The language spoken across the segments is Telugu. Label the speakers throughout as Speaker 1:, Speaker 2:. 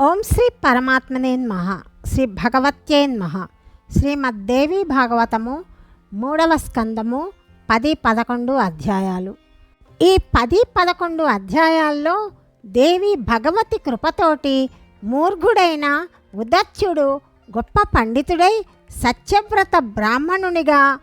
Speaker 1: ఓం శ్రీ పరమాత్మనే శ్రీ భగవత్యే శ్రీమద్దేవి భాగవతము మూడవ స్కందము పది పదకొండు అధ్యాయాలు. ఈ పది పదకొండు అధ్యాయాల్లో దేవి భగవతి కృపతోటి మూర్ఘుడైన ఉదత్యుడు గొప్ప పండితుడై సత్యవ్రత బ్రాహ్మణునిగా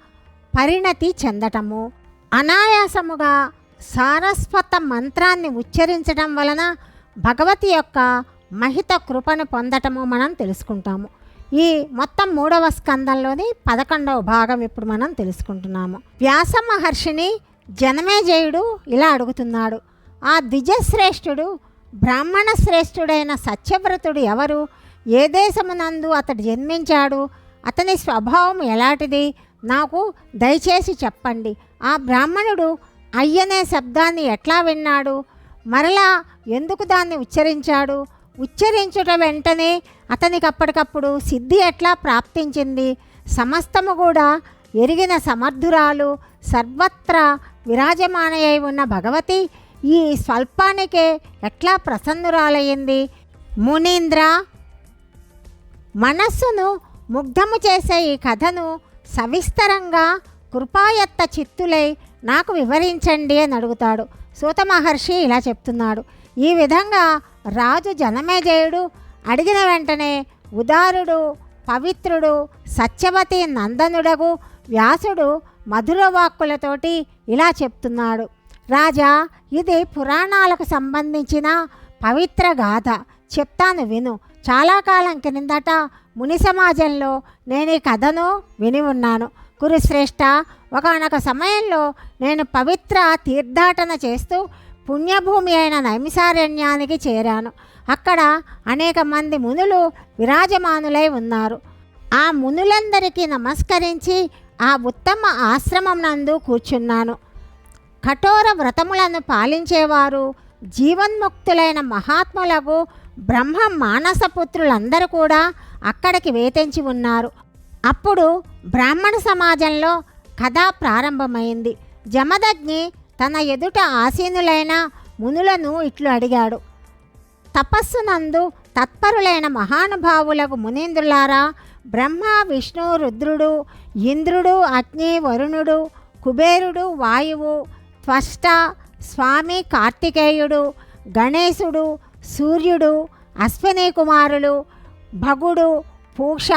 Speaker 1: పరిణతి చెందటము. అనాయాసముగా సారస్వత మంత్రాన్ని ఉచ్చరించడం వలన భగవతి యొక్క మహిత కృపను పొందటము మనం తెలుసుకుంటాము. ఈ మొత్తం మూడవ స్కందంలోని పదకొండవ భాగం ఇప్పుడు మనం తెలుసుకుంటున్నాము. వ్యాస మహర్షిని జనమేజయుడు ఇలా అడుగుతున్నాడు. ఆ ద్విజశ్రేష్ఠుడు బ్రాహ్మణ శ్రేష్ఠుడైన సత్యవ్రతుడు ఎవరు? ఏ దేశమునందు అతడు జన్మించాడు? అతని స్వభావం ఎలాంటిది? నాకు దయచేసి చెప్పండి. ఆ బ్రాహ్మణుడు అయ్యనే శబ్దాన్ని ఎట్లా విన్నాడు? మరలా ఎందుకు దాన్ని ఉచ్చరించాడు? ఉచ్చరించుట వెంటనే అతనికి అప్పటికప్పుడు సిద్ధి ఎట్లా ప్రాప్తించింది? సమస్తము కూడా ఎరిగిన సమర్థురాలు సర్వత్రా విరాజమానయ్య ఉన్న భగవతి ఈ స్వల్పానికే ఎట్లా ప్రసన్నురాలయ్యింది? మునీంద్ర మనస్సును ముగ్ధము చేసే ఈ కథను సవిస్తరంగా కృపాయత్త చిత్తులై నాకు వివరించండి అని అడుగుతాడు. సూత మహర్షి ఇలా చెప్తున్నాడు. ఈ విధంగా రాజు జనమేజయుడు అడిగిన వెంటనే ఉదారుడు పవిత్రుడు సత్యవతి నందనుడగు వ్యాసుడు మధుర వాక్కులతోటి ఇలా చెప్తున్నాడు. రాజా ఇది పురాణాలకు సంబంధించిన పవిత్ర గాథ. చెప్తాను విను. చాలా కాలం క్రిందట ముని సమాజంలో నేను ఈ కథను విని ఉన్నాను. కురుశ్రేష్ఠ ఒకనొక సమయంలో నేను పవిత్ర తీర్థాటన చేస్తూ పుణ్యభూమి అయిన నైమిసారణ్యానికి చేరాను. అక్కడ అనేక మంది మునులు విరాజమానులై ఉన్నారు. ఆ మునులందరికీ నమస్కరించి ఆ ఉత్తమ ఆశ్రమం నందు కూర్చున్నాను. కఠోర వ్రతములను పాలించేవారు జీవన్ముక్తులైన మహాత్ములకు బ్రహ్మ మానసపుత్రులందరూ కూడా అక్కడికి వేతించి ఉన్నారు. అప్పుడు బ్రాహ్మణ సమాజంలో కథ ప్రారంభమైంది. జమదగ్ని తన ఎదుట ఆసీనులైన మునులను ఇట్లు అడిగాడు. తపస్సు నందు తత్పరులైన మహానుభావులకు మునీంద్రులారా బ్రహ్మ విష్ణు రుద్రుడు ఇంద్రుడు అగ్ని వరుణుడు కుబేరుడు వాయువు త్వష్ట స్వామి కార్తికేయుడు గణేశుడు సూర్యుడు అశ్విని కుమారులు భగుడు పూష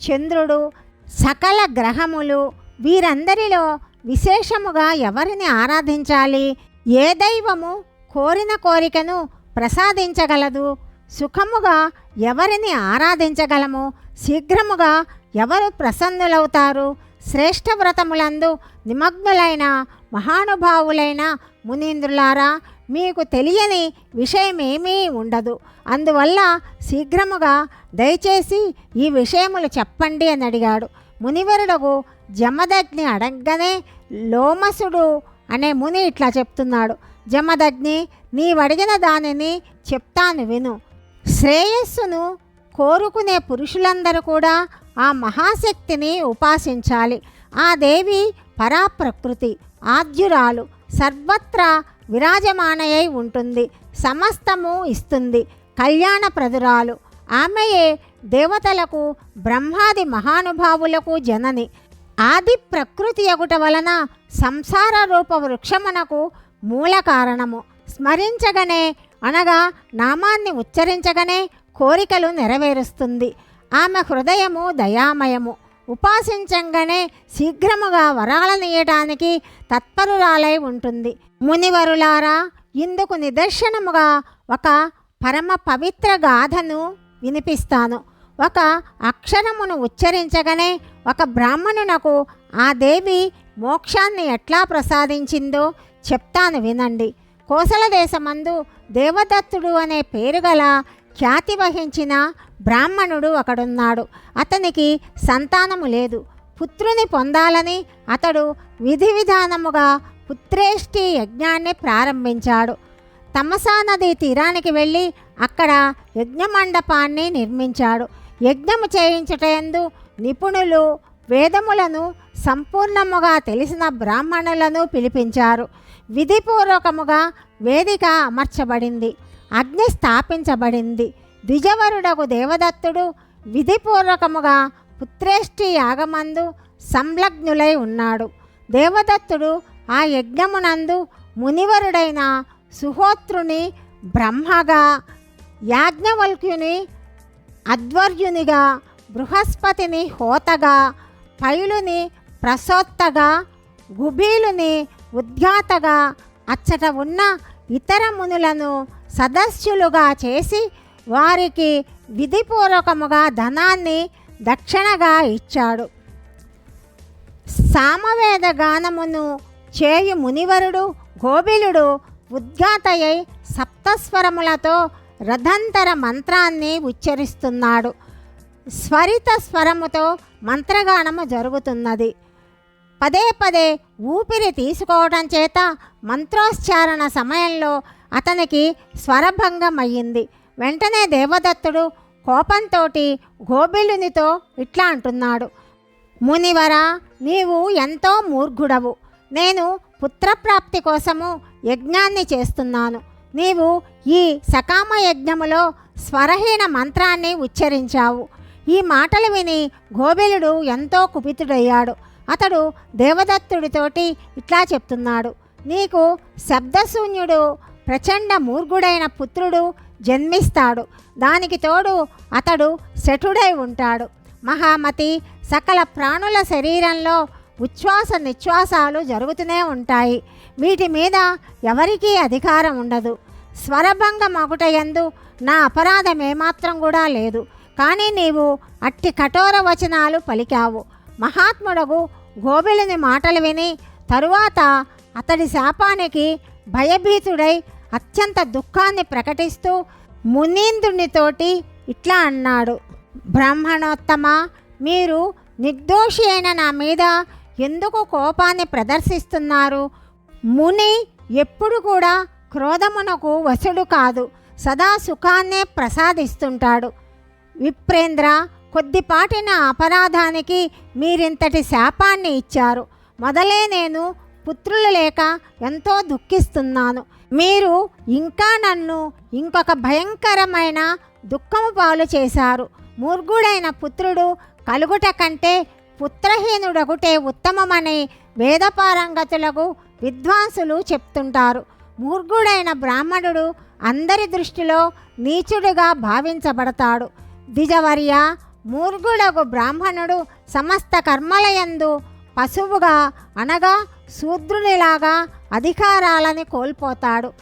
Speaker 1: చంద్రుడు సకల గ్రహములు వీరందరిలో విశేషముగా ఎవరిని ఆరాధించాలి? ఏ దైవము కోరిన కోరికను ప్రసాదించగలదు? సుఖముగా ఎవరిని ఆరాధించగలము? శీఘ్రముగా ఎవరు ప్రసన్నులవుతారు? శ్రేష్ఠ వ్రతములందు నిమగ్నులైన మహానుభావులైన మునీంద్రులారా మీకు తెలియని విషయమేమీ ఉండదు. అందువల్ల శీఘ్రముగా దయచేసి ఈ విషయములు చెప్పండి అని అడిగాడు. మునివరుడకు జమదగ్ని అడగగానే లోమసుడు అనే ముని ఇట్లా చెప్తున్నాడు. జమదగ్ని నీవడిగిన దానిని చెప్తాను విను. శ్రేయస్సును కోరుకునే పురుషులందరూ కూడా ఆ మహాశక్తిని ఉపాసించాలి. ఆ దేవి పరాప్రకృతి ఆద్యురాలు సర్వత్రా విరాజమానయై ఉంటుంది. సమస్తము ఇస్తుంది. కళ్యాణప్రదురాలు ఆమెయే దేవతలకు బ్రహ్మాది మహానుభావులకు జనని. ఆది ప్రకృతి ఎగుట వలన సంసార రూప వృక్షమునకు మూల కారణము. స్మరించగనే అనగా నామాన్ని ఉచ్చరించగనే కోరికలు నెరవేరుస్తుంది. ఆమె హృదయము దయామయము. ఉపాసించంగానే శీఘ్రముగా వరాలనీయటానికి తత్పరురాలై ఉంటుంది. మునివరులారా ఇందుకు నిదర్శనముగా ఒక పరమ పవిత్ర గాథను వినిపిస్తాను. ఒక అక్షరమును ఉచ్చరించగానే ఒక బ్రాహ్మణునకు ఆ దేవి మోక్షాన్ని ఎట్లా ప్రసాదించిందో చెప్తాను వినండి. కోసల దేశమందు దేవదత్తుడు అనే పేరు గల ఖ్యాతి వహించిన బ్రాహ్మణుడు ఒకడున్నాడు. అతనికి సంతానము లేదు. పుత్రుని పొందాలని అతడు విధి విధానముగా పుత్రేష్టి యజ్ఞాన్ని ప్రారంభించాడు. తమసా నది తీరానికి వెళ్ళి అక్కడ యజ్ఞమండపాన్ని నిర్మించాడు. యజ్ఞము చేయించుటయందు నిపుణులు వేదములను సంపూర్ణముగా తెలిసిన బ్రాహ్మణులను పిలిపించారు. విధిపూర్వకముగా వేదిక అమర్చబడింది. అగ్ని స్థాపించబడింది. ద్విజవరుడకు దేవదత్తుడు విధిపూర్వకముగా పుత్రేష్టి యాగమందు సంలగ్నులై ఉన్నాడు. దేవదత్తుడు ఆ యజ్ఞమునందు మునివరుడైన సుహోత్రుని బ్రహ్మగా యాజ్ఞవల్క్యుని అధ్వర్యునిగా బృహస్పతిని హోతగా పైలుని ప్రసోత్తగా గుబీలుని ఉద్ఘాతగా అచ్చట ఉన్న ఇతర మునులను సదస్సులుగా చేసి వారికి విధిపూర్వకముగా ధనాన్ని దక్షిణగా ఇచ్చాడు. సామవేద గానమును చేయు మునివరుడు గోబిలుడు ఉద్ఘాతయై సప్తస్వరములతో రథంతర మంత్రాన్ని ఉచ్చరిస్తున్నాడు. స్వరిత స్వరముతో మంత్రగానము జరుగుతున్నది. పదే పదే ఊపిరి తీసుకోవడం చేత మంత్రోచ్చారణ సమయంలో అతనికి స్వరభంగం అయ్యింది వెంటనే దేవదత్తుడు కోపంతో గోబిలునితో ఇట్లా అంటున్నాడు. మునివర నీవు ఎంతో మూర్ఘుడవు. నేను పుత్రప్రాప్తి కోసము యజ్ఞాన్ని చేస్తున్నాను. నీవు ఈ సకామ యజ్ఞములో స్వరహీన మంత్రాన్ని ఉచ్చరించావు. ఈ మాటలు విని గోబిలుడు ఎంతో కుపితుడయ్యాడు. అతడు దేవదత్తుడితోటి ఇట్లా చెప్తున్నాడు. నీకు శబ్దశూన్యుడు ప్రచండ మూర్ఘుడైన పుత్రుడు జన్మిస్తాడు. దానికి తోడు అతడు శఠుడై ఉంటాడు. మహామతి సకల ప్రాణుల శరీరంలో ఉచ్ఛ్వాస నిశ్వాసాలు జరుగుతూనే ఉంటాయి. వీటి మీద ఎవరికీ అధికారం ఉండదు. స్వరభంగం ఒకటయందు నా అపరాధం ఏమాత్రం కూడా లేదు. కానీ నీవు అట్టి కఠోర వచనాలు పలికావు. మహాత్ముడగు గోబిలుని మాటలు విని తరువాత అతడి శాపానికి భయభీతుడై అత్యంత దుఃఖాన్ని ప్రకటిస్తూ మునీంద్రునితోటి ఇట్లా అన్నాడు. బ్రాహ్మణోత్తమ మీరు నిర్దోషి అయిన నా మీద ఎందుకు కోపాన్ని ప్రదర్శిస్తున్నారు? ముని ఎప్పుడు కూడా క్రోధమునకు వశుడు కాదు సదా సుఖాన్నే ప్రసాదిస్తుంటాడు. విప్రేంద్ర కొద్దిపాటి నా అపరాధానికి మీరింతటి శాపాన్ని ఇచ్చారు. మొదలే నేను పుత్రులు లేక ఎంతో దుఃఖిస్తున్నాను. మీరు ఇంకా నన్ను ఇంకొక భయంకరమైన దుఃఖము పాలు చేశారు. మూర్ఘుడైన పుత్రుడు కలుగుట కంటే పుత్రహీనుడగుటే ఉత్తమమని వేదపారంగతులకు విద్వాంసులు చెప్తుంటారు. మూర్ఘుడైన బ్రాహ్మణుడు అందరి దృష్టిలో నీచుడుగా భావించబడతాడు. ద్విజవర్య మూర్ఘుడగు బ్రాహ్మణుడు సమస్త కర్మలయందు పశువుగా అనగా శూద్రునిలాగా అధికారాలని కోల్పోతాడు.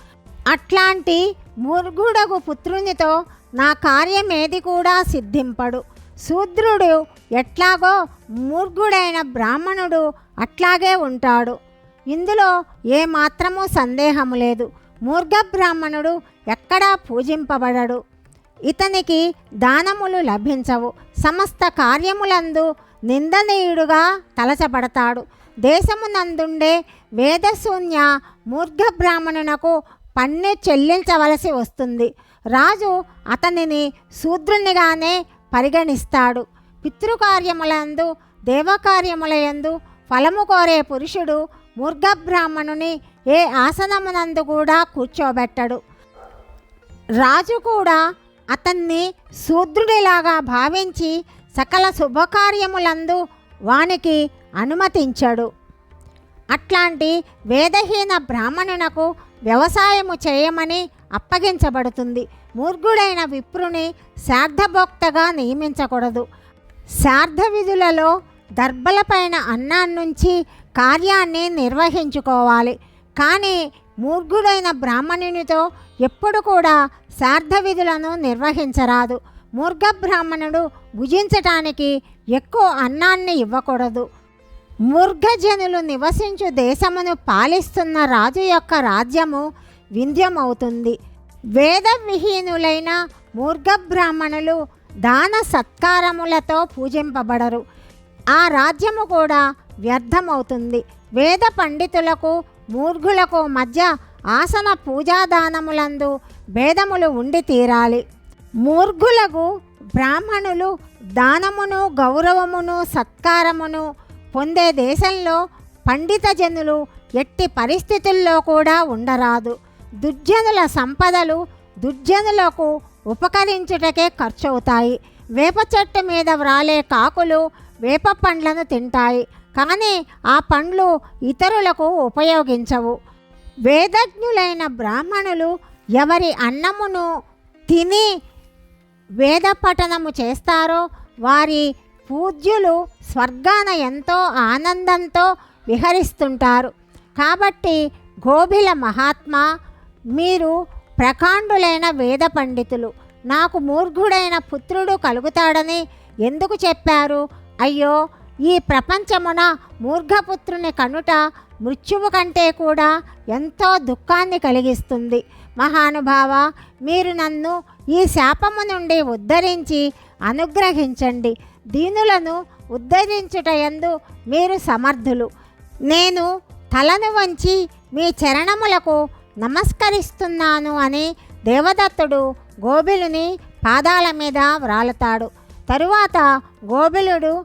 Speaker 1: అట్లాంటి మూర్ఘుడగు పుత్రునితో నా కార్యమేది కూడా సిద్ధింపడు. శూద్రుడు ఎట్లాగో మూర్ఘుడైన బ్రాహ్మణుడు అట్లాగే ఉంటాడు. ఇందులో ఏమాత్రమూ సందేహము లేదు. మూర్ఘ బ్రాహ్మణుడు ఎక్కడా పూజింపబడడు. ఇతనికి దానములు లభించవు. సమస్త కార్యములందు నిందనీయుడుగా తలచబడతాడు. దేశమునందుండే వేదశూన్య మూర్ఘ బ్రాహ్మణునకు పన్ను చెల్లించవలసి వస్తుంది. రాజు అతనిని శూద్రునిగానే పరిగణిస్తాడు. పితృకార్యములందు దేవకార్యములయందు ఫలము కోరే పురుషుడు మూర్ఘబ్రాహ్మణుని ఏ ఆసనమునందు కూడా కూర్చోబెట్టడు. రాజు కూడా అతన్ని శూద్రుడిలాగా భావించి సకల శుభకార్యములందు వానికి అనుమతించడు. అట్లాంటి వేదహీన బ్రాహ్మణునకు వ్యవసాయము చేయమని అప్పగించబడుతుంది. మూర్ఘుడైన విప్రుని శార్ధభోక్తగా నియమించకూడదు. శార్ధ విధులలో దర్భలపైన అన్నాన్నుంచి కార్యాన్ని నిర్వహించుకోవాలి. కానీ మూర్ఘుడైన బ్రాహ్మణునితో ఎప్పుడు కూడా శార్థ విధులను నిర్వహించరాదు. మూర్ఘ బ్రాహ్మణుడు భుజించటానికి ఎక్కువ అన్నాన్ని ఇవ్వకూడదు. మూర్ఘజనులు నివసించు దేశమును పాలిస్తున్న రాజు యొక్క రాజ్యము వింధ్యమవుతుంది. వేదవిహీనులైన మూర్ఘ బ్రాహ్మణులు దాన సత్కారములతో పూజింపబడరు. ఆ రాజ్యము కూడా వ్యర్థమవుతుంది. వేద పండితులకు మూర్ఘులకు మధ్య ఆసన పూజాదానములందు భేదములు ఉండి తీరాలి. మూర్ఘులకు బ్రాహ్మణులు దానమును గౌరవమును సత్కారమును పొందే దేశంలో పండిత జనులు ఎట్టి పరిస్థితుల్లో కూడా ఉండరాదు. దుర్జనుల సంపదలు దుర్జనులకు ఉపకరించుటకే ఖర్చవుతాయి. వేప చెట్టు మీద వ్రాలే కాకులు వేప పండ్లను తింటాయి. కానీ ఆ పండ్లు ఇతరులకు ఉపయోగించవు. వేదజ్ఞులైన బ్రాహ్మణులు ఎవరి అన్నమును తిని వేద పఠనము చేస్తారో వారి పూజ్యులు స్వర్గాన ఎంతో ఆనందంతో విహరిస్తుంటారు. కాబట్టి గోభిల మహాత్మా మీరు ప్రకాండులైన వేద పండితులు నాకు మూర్ఘుడైన పుత్రుడు కలుగుతాడని ఎందుకు చెప్పారు? అయ్యో ఈ ప్రపంచమున మూర్ఘపుత్రుని కనుట మృత్యువు కంటే కూడా ఎంతో దుఃఖాన్ని కలిగిస్తుంది. మహానుభావ మీరు నన్ను ఈ శాపము నుండి ఉద్ధరించి అనుగ్రహించండి. దీనులను ఉద్ధరించుటయందు మీరు సమర్థులు. నేను తలను వంచి మీ చరణములకు నమస్కరిస్తున్నాను అని దేవదత్తుడు గోబిలుని పాదాల మీద వ్రాలుతాడు. తరువాత గోబిలుడు